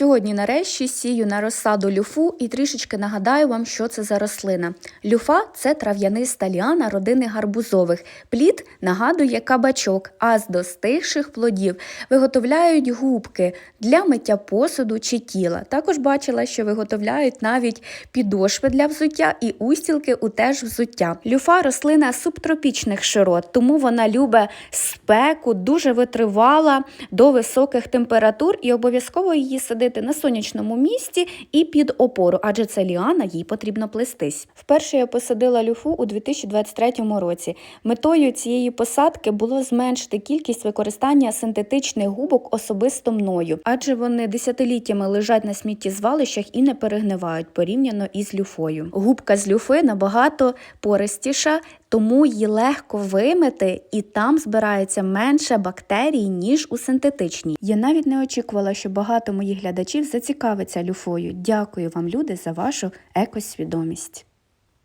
Сьогодні нарешті сію на розсаду люфу і трішечки нагадаю вам, що це за рослина. Люфа це трав'яниста ліана родини гарбузових. Плід нагадує кабачок, а з достигших плодів виготовляють губки для миття посуду чи тіла. Також бачила, що виготовляють навіть підошви для взуття і устілки у теж взуття. Люфа рослина субтропічних широт, тому вона любить спеку, дуже витривала до високих температур і обов'язково її садити на сонячному місці і під опору, адже це ліана, їй потрібно плестись. Вперше я посадила люфу у 2023 році. Метою цієї посадки було зменшити кількість використання синтетичних губок особисто мною, адже вони десятиліттями лежать на сміттєзвалищах і не перегнивають порівняно із люфою. Губка з люфи набагато пористіша, тому її легко вимити, і там збирається менше бактерій, ніж у синтетичній. Я навіть не очікувала, що багато моїх глядачів зацікавиться люфою. Дякую вам, люди, за вашу екосвідомість.